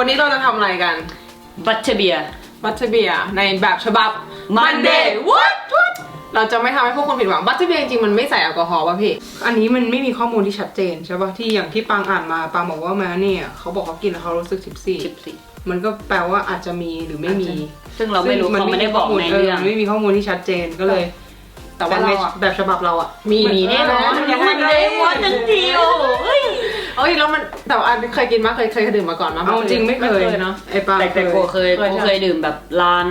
วันนี้เราจะทำอะไรกัน บัตเทเบีย บัตเตอร์เบียในแบบฉบับ Monday what what เราจะไม่ทำให้พวกคุณผิดหวังบัตเตอร์เบียจริงๆมันไม่ใส่แอลกอฮอล์ป่ะพี่ อันนี้มันไม่มีข้อมูลที่ชัดเจนใช่ป่ะที่อย่างที่ปังอ่านมาปังบอกว่าแม้เนี่ยเขาบอกเขากินแล้วเขารู้สึกสิบสี่14มันก็แปลว่าอาจจะมีหรือไม่มี ซึ่งเราไม่รู้ซึ่งเขาไม่ได้บอกในเรื่องมันไม่มีข้อมูลที่ชัดเจนก็เลย แต่ว่าเราอะแบบฉบับเราอะมีมีแน่นอนยังมันเลยว่าทันทีโอ้ย เอ้ยแล้วมันแต่ว่าอันเคยกินมาเคยเคยดื่มมาก่อนมาเอาจริงไม่เคยเนาะไอ้ปังแต่แต่โกเคยเคยโกใช่เคยดื่มแบบร้าน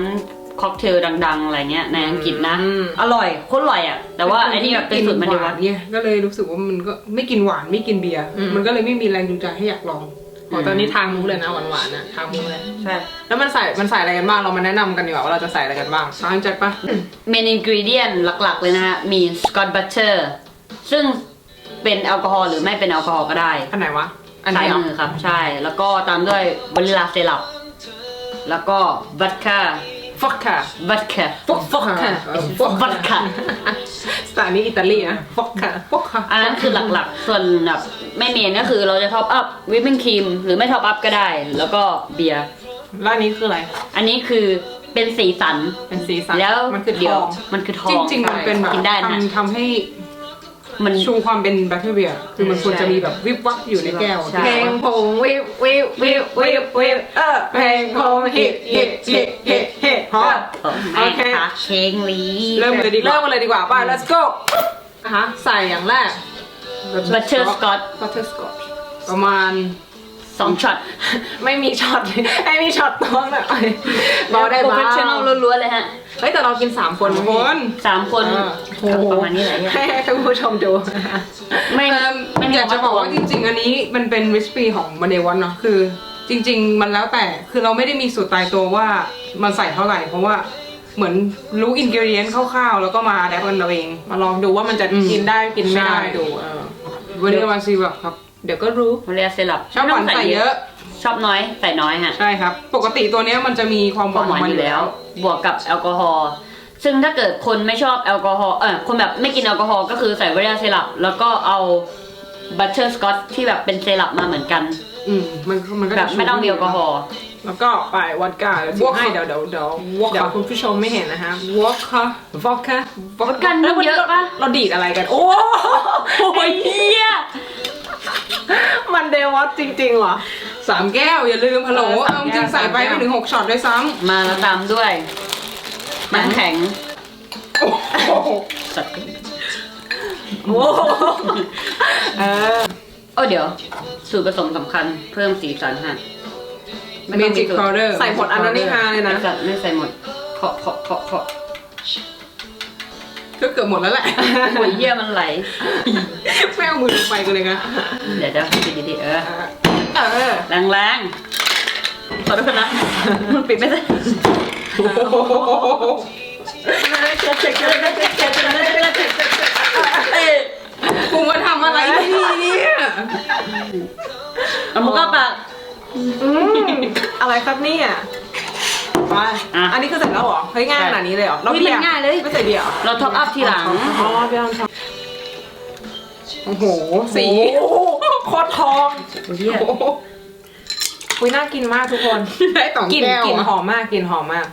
ค็อกเทลดัง ๆ อะไรเงี้ยในอังกฤษนะอืมอร่อยโคตรอร่อยอะ แต่ว่าไอ้นี่แบบเป็นสูตรมันหดีวาวันดเนี่ยก็เลยรู้สึกว่ามันก็ไม่กินหวานไม่กินเบียร์อืมมันก็เลยไม่มีแรงจูงใจให้อยากลองโอ้ตอนนี้ทางมุกเลยนะหวานๆนะทางมุกเลยใช่แล้วมันใส่มันใส่อะไรกันบ้างเรามาแนะนำกันดีกว่าว่าเราจะใส่อะไรกันบ้างสางจัดปะเมนอินกรีเดียนหลักๆเลยนะฮะมีสกอตบัตเตอร์ซึ่ง เป็นแอลกอฮอล์หรือไม่เป็นแอลกอฮอล์ก็ได้อันไหนวะ อันซ้ายนี้เหรอมือครับ ใช่ แล้วก็ตามด้วยวานิลาเซรัปแล้วก็วัดคาฟอกค่ะ วัดคา ฟอกฟอกค่ะฟอกวัดคาสไตล์นี้อิตาลีนะฟอกค่ะปกค่ะ อันนั้นคือหลักๆ ส่วนแบบไม่เมนก็คือเราจะท็อปอัพวิปปิ้งครีมหรือไม่ท็อปอัพก็ได้ แล้วก็เบียร์ แล้วอันนี้คืออะไร อันนี้คือเป็นสีสัน เป็นสีสันแล้วมันคือทเดี๋ยวองมันคือทอจงริงๆมันเป็นแบบกินได้นะ ทำทำให้ มัน ชูความเป็นแบตเตอร์เบียร์คือมันควรจะมีแบบวิบวับอยู่ในแก้วใช่ เพลงผมวิววิววิววิววิวเออเพลงผมฮิตฮิตฮิตฮิตฮิตฮอต โอเคค่ะเชงลีเริ่มเลยดีกเริ่ว่ามกันเลยดีกว่าไป let's go นะคะใส่อย่างแรกบัตเตอร์สกอต butterscotch ประมาณ สองช็อตไม่มีช็อตไม่มีช็อตตวงแบบเบาได้โปรเบาเฟชชั่นอลล้วนๆเลยฮะเฮ้ยแต่เรากินสามคนคนนะพี่สามคนเออโอ้โหประมาณนี้แหละให้ให้ท่านผู้ชมดูไม่เอิ่มไม่มีอยากจะบอกว่าคำจริง ๆ อันนี้มันเป็นวิสปีของมันเดวันเนาะคือ จริง ๆ มันแล้วแต่คือเราไม่ได้มีสูตรตายตัวว่ามันใส่เท่าไหร่ เพราะว่าเหมือนรู้อินกิเดียนคร่าวๆ แล้วก็มาแดปกันเราเอง มาลองดูว่ามันจะอืมกินได้กินไม่ได้ใช่ ดูเออวันนี้มาซีแบบครับ เดี๋ยวก็รู้วาเรียเซรัปชอบหวานใส่เยอะ ชอบน้อยใส่น้อยฮะใช่ครับ ปกติตัวเนี้ยมันจะมีความหวาวคานมหวานของมันออยู่ยู่แล้แล้ววบวกกับแอลกอฮอล์ซึ่งถ้าเกิดคนไม่ชอบแอลกอฮอล์เออคนแบบไม่กินแอลกอฮอล์ก็คือใส่วาเรียเซรัปแล้วก็เอาบัตเตอร์สกอตที่แบบเป็นเซรัปมาเหมือนกัน อืมมันมันก็แบจะบไม่ต้องมีแอลกอฮอล์ แล้วก็ไปวัดก้าเดี๋ยวถือให้เดี๋ยวเดี๋ยวเดี๋ยว Vodka เดี๋ยวคุณผู้ชมไม่เห็นนะฮะวอกค่ะวอกค่ะวอดกันมันเยอะปะ เราดีดอะไรกัน โอ้โอ้ยเหี้ย มันเดวอตจริงๆเหรอ สามแก้ว อย่าลืมฮัลโหลเออสามเอาจแก้ริวงๆใส่ไปสามแก้วไม่ถึงหกช็อตด้วยซ้มาแล้วตามด้วยน้ำแข็งำโอ้โหสัตว์โอ้เออโอ้เดี๋ยว สูตรผสมสำคัญเพิ่มสีสันฮะเมจิกพาวเดอร์ใส่หมดอันนั้นนี่ฮาเลยไม่นะใส่ไม่ใส่หมดเพาะเพาะเพาะเพาะ ก็เกือบหมดแล้วแหละหัวเยี่ยมันไหลไม่เอามือลงไปกันเลยนะเดี๋ยวจะปิดดีๆเออเออแรงแรงๆขอโทษนะมันปิดไม่ได้โอ้โหกูมาทำอะไรที่นี่เนี่ยเอามุกกระปากอืมอะไรครับเนี่ย ไปอะอันนี้คือเสร็จแล้วเหรอ เฮ้ยง่ายขนาดนี้เลยเหรอเฮ้ยมันง่ายเลย ไม่ใส่เบียร์เหรอเราท็อปอัพทีหลัง อ๋อเบียร์ทองโอ้โห สีโคตรทองเยี่ยโอ้โหคุยน่ากินมากทุกคน ได้สองกลิ่นแก้วกลิ่นอะหอมมากกลิ่นหอมมาก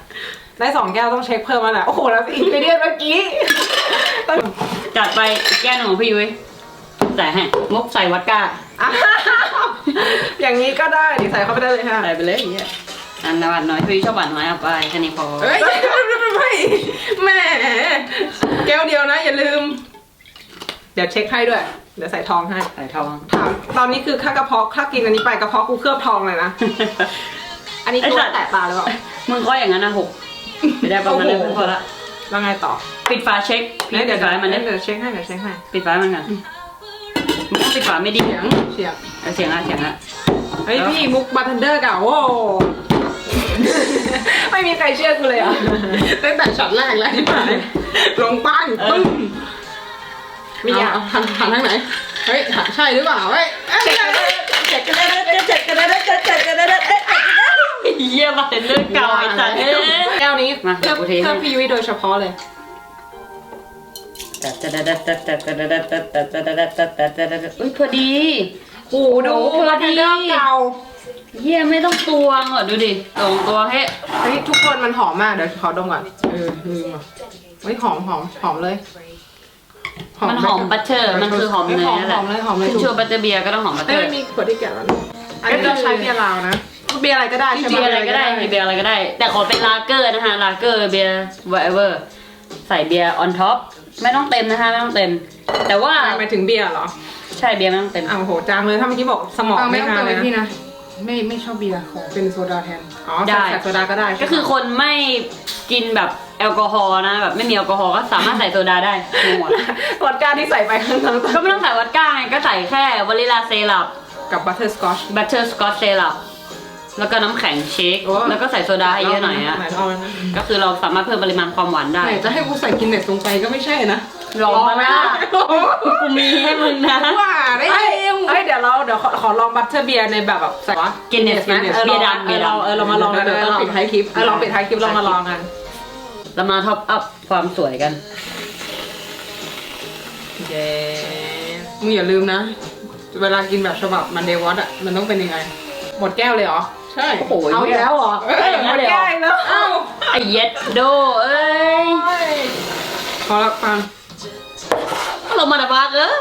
ได้สองแก้วต้องเช็คเพิ่มมาแหละโอ้โหแล้วอินกรีเดียนเมื่อกี้ต้องจัดไปอีกแก้วหนึ่งของพี่ยุ้ยใส่ให้มุกใส่วัดก้าอ้าวอย่างนี้ก็ได้ดิใส่เข้าไปได้เลยค่ะ ใส่ไปเลยอย่างเงี้ย อันละหวานน้อยพี่ชอบหวานน้อยเอาไปแค่นี้พอเฮ้ยไม่แหม่แก้วเดียวนะอย่าลืม เดี๋ยวเช็คให้ด้วย เดี๋ยวใส่ทองให้ ใส่ทองถามตอนนี้คือค่ากระเพาะค่ากินอันนี้ไปกระเพาะกูเคลือบทองเลยนะ อันนี้ตัวแตะตาหรือเปล่ามึงก็อย่างนั้นนะหกไม่ได้ประมาณนั้นโอ้โหพอละแล้วไงต่อ ปิดฝาเช็คพี่เดี๋ปิยวดฝาให้มันเดี๋เนี่ยวยเช็คให้เดี๋ยวเช็คให้ ปิดฝาให้มันกันมึงต้องปิดฝาไม่ดีเสียงเสียงเอาเสียงอะเสียงอะเฮ้ยพี่มุกบาร์เทนเดอร์เก่าโว้ ไม่มีใครเชื่อกูเลยอะตั้งแต่ช็อตแรกแล้วที่ผ่านลงป้างปึ้งมีอะเหันหันทางไหนเฮ้ยหันใช่หรือเปล่าเฮ้ยเอ้ยเจ็ดกันได้เจ็ดกันได้เจ็ดกันได้เจ็ดกันได้เยี่ยมาเป็นเรื่องเก่าไอ้สัตว์เอ้ยแก้วนี้มาเพื่อกูเทให้เพื่อพี่ยุ้ยโดยเฉพาะเลยอุ้ยพอดีโอ้ดูพอบาร์เทดีนเดอร์เก่า เยี่ยไม่ต้องตวงอะดูดิตวงตัวให้เฮ้ยทุกคนมันหอมมากเดี๋ยวขอดมก่อนเออลืมอะเฮ้ยหอมหอมหอมเลยมันหอมบัตเตอร์มันคือหอมเนยนั่นแหหละอมเลยหอมเลยขึ้นชื่อว่าบัตเตอร์เบียร์ก็ต้องหอมบัตเตเอ้อยร์มีขวดที่แกะแล้วนะอันนี้เราใช้เบียร์ลาวนะ เบียร์อะไรก็ได้ใช่ไหมเบียร์อะไรก็ได้มีเบียร์อะไรก็ได้ แต่ขอเป็นลาเกอร์นะคะลาเกอร์เบียร์ whatever ใส่เบียร์ออนท็อปไม่ต้องเต็มนะคะไม่ต้องเต็ม แต่ว่าไปถึงเบียร์เหรอใช่เบียร์ไม่ต้องเต็ม อ้าวโหจางเลยถ้าเมื่อกี้บอกสมองเอาไม่ไม่ต้องทานเติมเลยให้พี่นะนะ ไม่ไม่ชอบเบียร์ขอเป็นโซดาแทน อ๋อใส่ใส่โซดาก็ได้ก็คือคนไม่กินแบบแอลกอฮอล์นะแบบไม่มีแอลกอฮอล์ก็สามารถใส่โซดาได้งงว่ะวอดก้าที่ใส่ไปข้างก็ไม่ต้องใส่วัดก้าไงก็ใส่แค่วานิลาเซรัปๆกับบัตเตอร์สกอชบัตเตอร์สกอตเซรัปแล้วก็น้ำแข็งเชคแล้วก็ใส่โซดาให้เยอะหน่อยอะไหนเอาเลยนะก็คือเราสามารถเพิ่มปริมาณความหวานได้ ไหนจะให้กูใส่กินเน็ตลงไปก็ไม่ใช่นะ ลองมาไหมล่ะกูมีให้มึงนะว่าได้เอ้ยเองเอ้ยเดี๋ยวเราเดี๋ยวขอขอลองบัตเตอร์เบียร์ในแบบแบบใส่วะ Guinness นะ Guinness เออเบียร์ลองดำเบียร์ดำเออเรามาลองกันเดี๋ยวต้องปิดท้ายคลิปเออลองปิดท้ายคลิปเรามาลองกันเรามาท็อปอัพความสวยกันเย้มึงอย่าลืมนะ เวลากินแบบฉบับมันเดวอตอะมันต้องเป็นยังไง หมดแก้วเลยเหรอใช่โอ้โหเอาอีกแล้วเหรอเอ้ยอย่างนั้นเลยเหรอแก้วอีกแล้วเอ้าไอเย็ดโดเอ้ยพอละฟัง เรามาดบักเออ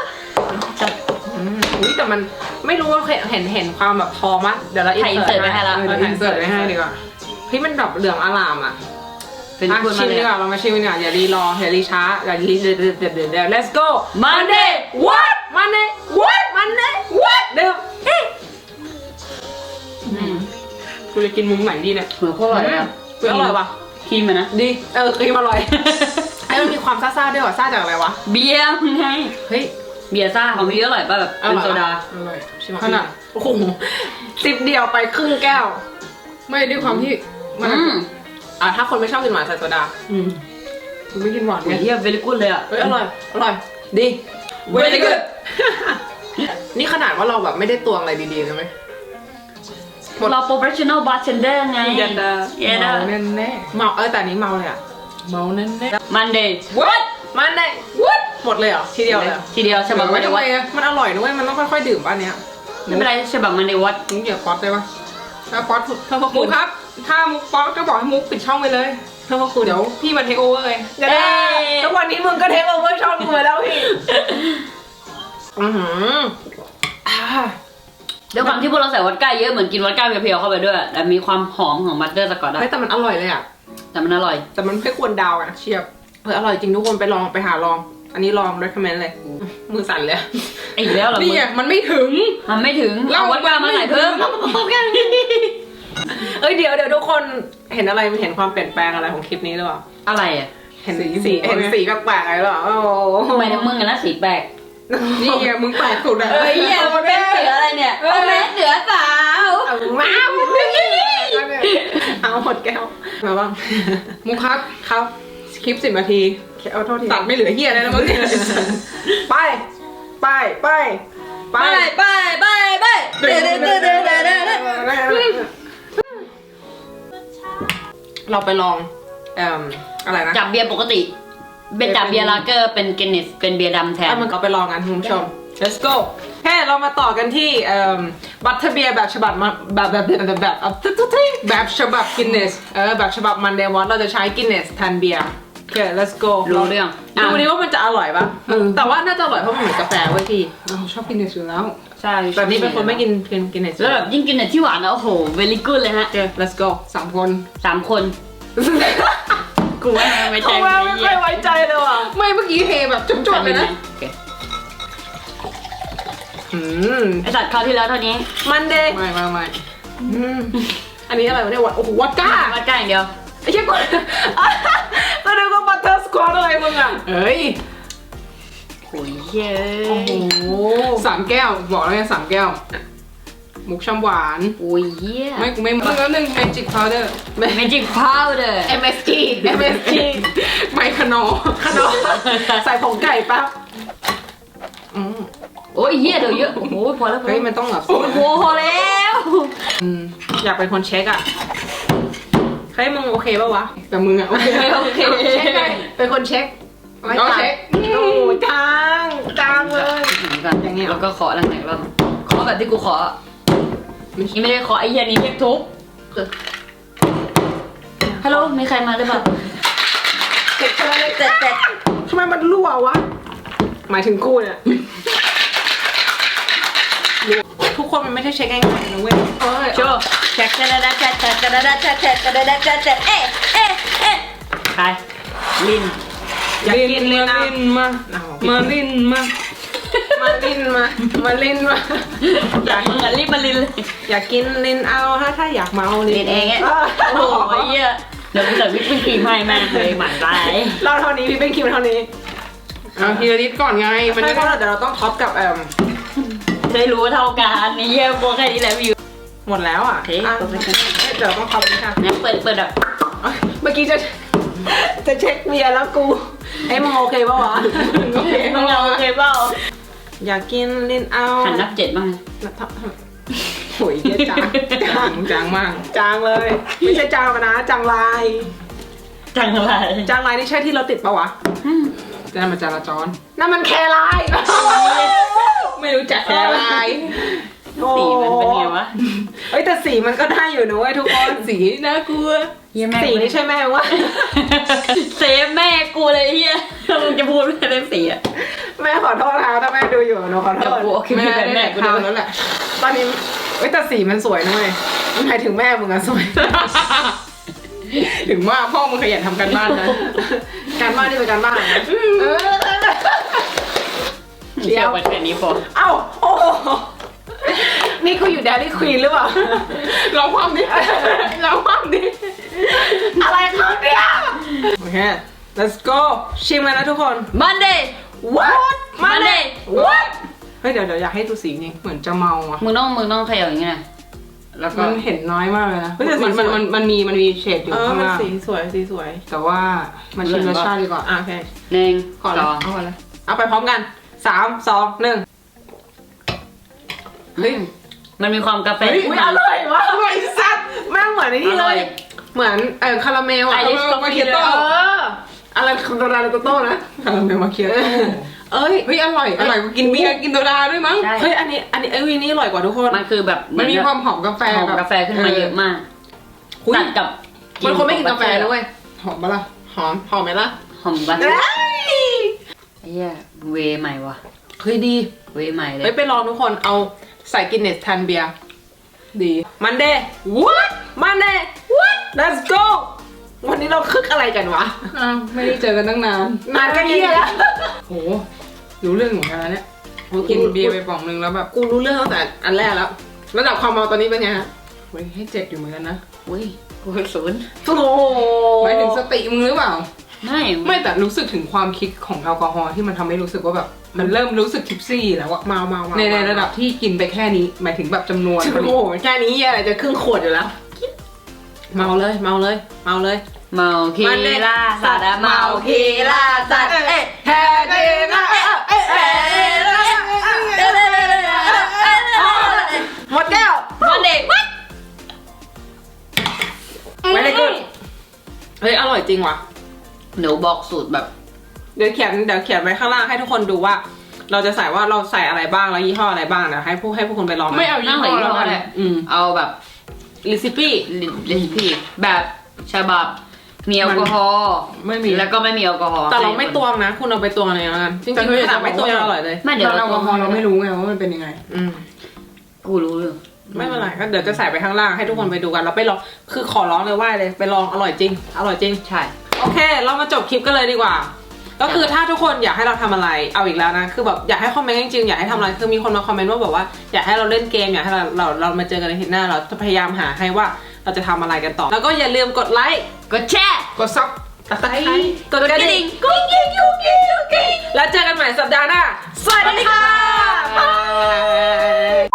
อืมอุ้ยแต่มันไม่รู้ว่าเห็นเห็นเห็นความแบบทองมั้ยเดี๋ยวเราถ่ายอินเสิร์ตไปให้ละเออเดี๋ยวอินเสิร์ตไปให้ดีกว่าเฮ้ยมันแบบเหลืองอลามอะเป็นอะคุณชิมามเลยดีกว่าเรามาชิมกันดีกว่าอย่ารีรออย่ารีช้าอย่ารีเดี๋ยวเดี๋ยวเดี๋ยวเดี๋ยวเดี๋ยว let's go มันเด what Monday what Monday what เดี๋ยวเอ๊ะกูจะกินมุมไหนดีเนี่ยหัวโคตรอร่อยอะเฮ้ยอร่อยปะครีมอะนะดีเออครีมอร่อยไอ้ มันมีความซ่าๆด้วยว่ะซ่าจากอะไรวะ เบียร์ไงเฮ้ยเบียร์ซ่าของพี่อร่อยป่ะแบบเป็นโซดาอร่อยชิมขนาดโอ้โหสิบเดียวไปครึ่งแก้ว ไม่ด้วยความที่มันอืมอะถ้าคนไม่ชอบกินหวานใส่โซดา อืมกูไม่กินหวานโอ้ไงยเฮียเวลิกูดเลยอะเฮ้ยอร่อยอร่อย ดี very good นี่ขนาดว่าเราแบบไม่ได้ตวงอะไรดีๆใช่ไหมเราโปรเฟชชั่นอลบาร์เทนเดอร์ไงอย่าเด้อเย้เด้เมาอแน่แน่เมาเออแต่อันนี้เมาเลยอะๆ เมาแน่แน่มันเดย์ what มันได้ what หมดเลยเหรอทีเดียวเลยเหรอทีเดียวฉบับมันเดย์วัดมันอร่อยด้วยมันต้องค่อยๆดื่มป่ะอันเนี้ยไม่เป็นไรฉบับมันเดย์วัดมึงอย่าป๊อตได้ปะถ้าป๊อตเพิ่มพระมุคุกณ ครับ ถ้ามุกป๊อตก็บอกให้มุกปิดช่องไปเลยเพิ่มพระคุณ เดี๋ยวพี่มาเทคโอเวอร์เลยจะได้ทุกวันนี้มึงก็เทคโอเวอร์ช่องกูไปแล้วพี่อือหืออ่าเดี๋ยวความที่พวกเราใส่วัดก้าเยอะเหมือนกินวัดก้าเพียวๆเข้าไปด้วยแต่มีความหอมของบัตเตอร์สกอตอะเฮ้ยแต่มันอร่อยเลยอะ แต่มันอร่อย แต่มันไม่ควรดาวอะเชียบเอออร่อยจริงทุกคนไปลองไปหาลอง อันนี้ลอง recommend เลย มือสั่นเลยอีกแล้วเหรอมึนี่งไงมันไม่ถึง มันไม่ถึงเรา เอาวัดก้ามาใส่เพิ่มเอ้ยเดี๋ยวเดี๋ยวทุกคนเห็นอะไรเห็นความเปลี่ยนแปลงอะไรของคลิปนี้หรือเปล่าอะไรอะเห็นสีสีหมูเห็นไงสีแปลกๆอะไรหรอโอ้โหทำไมถึงมึงกันนะสีแปลก นี่ไงมึงแปลกสุดอะเฮ้ยเนี่ยมันเป็นเสืออะไรเนี่ยโอ้แม่เสือสาวเอาว้าวเอาหมดแก้วมาบ้างมุกครับครับคลิปสิบนาทีเอาโทษทีตัดไม่เหลือเฮียอะไรแล้วมั้งเนี่ยไปไปไปไปไปไปไปไปเด้อเด้อเด้อเด้อเด้อเด้อเด้อเราไปลองเอ่มอะไรนะจับเบียร์ปกติ เป็นจับเบียร์ลาเกอร์เป็นเกนเนสเป็นเบียร์ดำแทนถ้ามันก็ไปลองกันคุณผู้ชม let's go แค่เรามาต่อกันที่บัตเตอร์เบียร์แบบฉบับมาแบบแบบแบบแบบแบบแบบแบบฉบับกินเนสเออแบบฉบับมันเดวอนเราจะใช้กินเนสแทนเบียร์โอเค let's go รู้เรื่องดูดิว่ามันจะอร่อยปะเออแต่ว่าน่าจะอร่อยเพราะมันเหมือนกาแฟเว้ยพี่เราชอบกินเนสอยู่แล้วใช่แต่นี่เป็นคนไม่กินกินกินเนสแล้วแบบยิ่งกินเนสที่หวานนะโอ้โหเวลิกูดเลยฮะโอเค let's go สามคนสามคน กูว่าไม่ใจเขาไม่ค่อยไว้ใจเลยว่ะไม่เมื่อกี้เทแบบจบๆเลยนะอืมไอสัตว์คราวที่แล้วเท่านี้ มันเดย์ไม่ไม่ไม่อันนี้อะไรวะเนี่ยวะโอ้โหวัดก้าวัดก้าอย่างเดียวไอ้เชี่ยกูก็นึกว่าบัตเตอร์สควอตอะไรมึงอะเอ้ยโอ้ยเย้โอ้โหสามแก้ว บอกแล้วไงสามแก้ว มุกช่ำหวานโอ้ยเย้ไม่กูไม่มึงแล้วหนึ่ง magic powder เมจิกพาวเดอร์ MSG MSG ไมคานอขนมใส่ผงไก่ปั๊บอืมโอ้ยเย้เดี๋ยวเยอะ โอ้โหพอแล้วพอเฮ้ยแล้วมันต้องแบบโอ้โหพอแล้วอืมอยากเป็นคนเช็คอะเฮ้ยมึงโอเคป่าวะ แต่มึงอะโอเคโอเคเช็คไงเป็นคนเช็คไว้เราตัดเช็คโอ้ยจางจางเลยอย่างเงี้ยแล้วก็ขอหลังไหนบ้างขอแบบที่กูขอยัง ไม่ได้ขอไอเหี้ยนี้เรียกทุบฮัลโหลมีใครมาหรือเปล่าเจ็บเจ็ดเจ็เจ็ดทำไมมันรั่ววะ หมายถึงกูเนี่ยทุกคนมันไม่ใช่เช็คง่ายๆนะเว้ยโชว์เช็คกันนะเช็คเช็กันนะเช็คเช็กันนะเช็คกันเอ๊ะเอ๊ะเอ๊ะใครลินอยเกกินลินมามาลินมา มาลินมา มาลินมา อยากมึงอะรีบมาลินเลยอยากกินลินเอาถ้าถ้าอยากเมาลิลินเองอะะโอ้โหไอ้เหี้ยเดี๋ยวกูจะวิปปิ้งครีมให้แม่งเลยหมันไรเราเท่านี้พี่เป็นคิมเท่านี้เอาทีละนิดก่อนไง มันไม่จะเพราะเดี๋ยวเราต้องท็อปกับเอ่มได้รู้ว่าเท่ากันไอ้เหี้ยโบแค่นี้แหละวิวหมดแล้วอะโอเคอะจบไปกันเดี๋ยวเราต้องท็อปนี่ค่ะงั้นเปิดเปิดแบบเมื่อกี้จะจะเช็คเมียแล้วกูไอ้ยมึงโอเคปะวะโอเคมึงเอาโอเคเปล่า อยากกินลินเอาหันนับเจ็ดบ้างโอ้ยเหี้ยจางจางจางมากจางเลย ไม่ใช่จางมานะจางลายจังอะไรจางลายนี่ใช่ที่เราติดปะวะจะมาจราจรนั่นมันแคลายไม่รู้จักแคลาย สีมันเป็นไงวะเอ้ยแต่สีมันก็ได้อยู่นะเว้ยทุกคน สีน่ากลัวเหี้ยแม่สีนี่ใช่แม่วะเซฟแม่กูเลยเฮียมึงจะพูดไม่ได้สีอะแม่ขอโทษนะถ้าแม่ดูอยู่หนูขอโทเดี๋ยวษกูโอเคแม่ไม่ได้เป็นแม่แม่กูกูดูดูแล้วแหละตอนนี้เอ้ยแต่สีมันสวยนะเว้ยหมายถึงแม่มึงอะสวยถึงว่าพ่อมึงขยันทำกันบ้านนะ การบ้านนี่เป็นการบ้านนะเออเดี๋ยวไปแค่นี้พอ เอ้า โอ้โห นี่กูอยู่แดรี่ควีนหรือเปล่าลองความดิลองความดิอะไรเขาเนี่ยโอเค let's go ชิมกันนะทุกคนมันเดย์ what มันเดย์ what เฮ้ยเดี๋ยวเดี๋ยวอยากให้ดูสีจริงเหมือนจะเมาอะมึงต้องมึงต้องเขย่าอย่างงี้นะแล้วก็มันเห็นน้อยมากเลยนะเฮ้ยแต่สีมันมันสวย มันมันมีมันมีเฉดอยู่เออข้างมันล่างสีสวยสีสวยแต่ว่ามันชิมรสชาติดีกว่าอะโอเคหนึ่งก่อนสเลยองเอาก่อนเลยเอาไปพร้อมกันสามสองหนึ่ง เฮ้ยมันมีความกาแฟเฮ้ยอุ๊ยอร่อยวะอร่อยสัตว์แม่งเหมือนไอ้นี่เลยเหมือนเออคาราเมลอะไอริสคาก็ราเมลมามาเคีเคียยโต้โต้เออ อะไรคาราเมลโตโต้นะคาราเมลมาเคียเออเอ้ยเฮ้ยอร่อยอร่อยกว่ากินเบียร์กินโซดาด้วยมั้งใช่ เฮ้ยอันนี้อันนี้เอ้ยนี่อร่อยกว่าทุกคนมันคือแบบมันมีความหอมกาแฟหอมแบบกาแฟขึ้นมาเยอะมากอุ๊ยตัดกับมันคนไม่กินกาแฟนะเว้ยหอมปะล่ะหอมหอมไหมล่ะหอมบัตเอ้ยเฮียเวใหม่ว่ะเฮ้ยดีเวใหม่เลเฮ้ยยไปลองทุกคนเอา ใส่กินเนสแทนเบียร์ดีมันเดย์ what มันเดย์ what let's go วันนี้เราคึกอะไรกันวะอ้าวไม่ได้เจอกันตั้งนานนานกันเยี่ยแล้วโหรู้เรื่องเหมือนกันนะเนี่ยกินเบียร์ไปป่องนึงแล้วแบบกูรู้เรื่องตั้งแต่อันแรกแล้วระดับความเมาตอนนี้เป็นไงฮะเฮ้ยให้เจ็ดอยู่เหมือนกันนะอุ้ยกูศูนย์โอ้โหหมายถึงสติมึงหรือเปล่า ไม่ไม่แต่รู้สึกถึงความคิดของแอลกอฮอล์ที่มันทำให้รู้สึกว่าแบบมันเริ่มรู้สึกทิปซี่แล้วอะเมาเมาเมาในในระดับที่กินไปแค่นี้ หมายถึงแบบจำนวนโอ้โหแค่นี้เหี้ยอะไรจะครึ่งขวดอยู่แล้วเมาเลยเมาเลยเมาเลย เมาคีล่าสัตว์อะเมาคีล่าสัตว์เอ๊ะแฮเดนะเอ๊ะเอ๊ะเอ๊ะเอ๊ะเอ๊ะหมดแก้วมันเด็กวัดไม่ได้กูเฮ้ยอร่อยจริงว่ะ หนูบอกสูตรแบบ เดี๋ยวเขียนเดี๋ยวเขียนไว้ข้างล่างให้ทุกคนดูว่า เราจะใส่ว่าเราใส่อะไรบ้างแล้วยี่ห้ออะไรบ้างเดี๋ยวให้ผู้ให้ผู้คนไปลองไม่เอายี่ห้อแล้วกันอืมเอาแบบลิซิปี้เรซิปีแบบฉบับมีแอลกอฮอล์ไม่มีแล้วก็ไม่มีแอลกอฮอล์แต่เราไม่ตวงนะ คุณเอาไปตวงอะไรแล้วกันจริงๆขนาดไม่ตวงยังอร่อยเลยไม่เดี๋ยวแอเราลกอฮอล์เราไม่รู้ไงว่ามันเป็นยังไง อืมกูรู้อยู่ไม่เป็นไรก็เดี๋ยวจะใส่ไปข้างล่างให้ทุกคนไปดูกันเราไปลองคือขอร้องเลยว่าเลยไปลองอร่อยจริง อร่อยจริงใช่ โอเค เรามาจบคลิปกันเลยดีกว่า ก็คือถ้าทุกคนอยากให้เราทำอะไรเอาอีกแล้วนะคือแบบอยากให้คอมเมนต์จริงๆอยากให้ทำอะไรคือมีคนมาคอมเมนต์ว่าแบบว่าอยากให้เราเล่นเกมอยากให้เราเราเรามาเจอกันในทีหน้าเราจะพยายามหาให้ว่าเราจะทำอะไรกันต่อ แล้วก็อย่าลืมกดไลค์กดแชร์กดซับตะไคร้กดกระดิ่งกุ๊กกิ๊กกุ๊กิ๊กยุกิ๊กแล้วเจอกันใหม่สัปดาห์หน้าสวัสดีค่ะ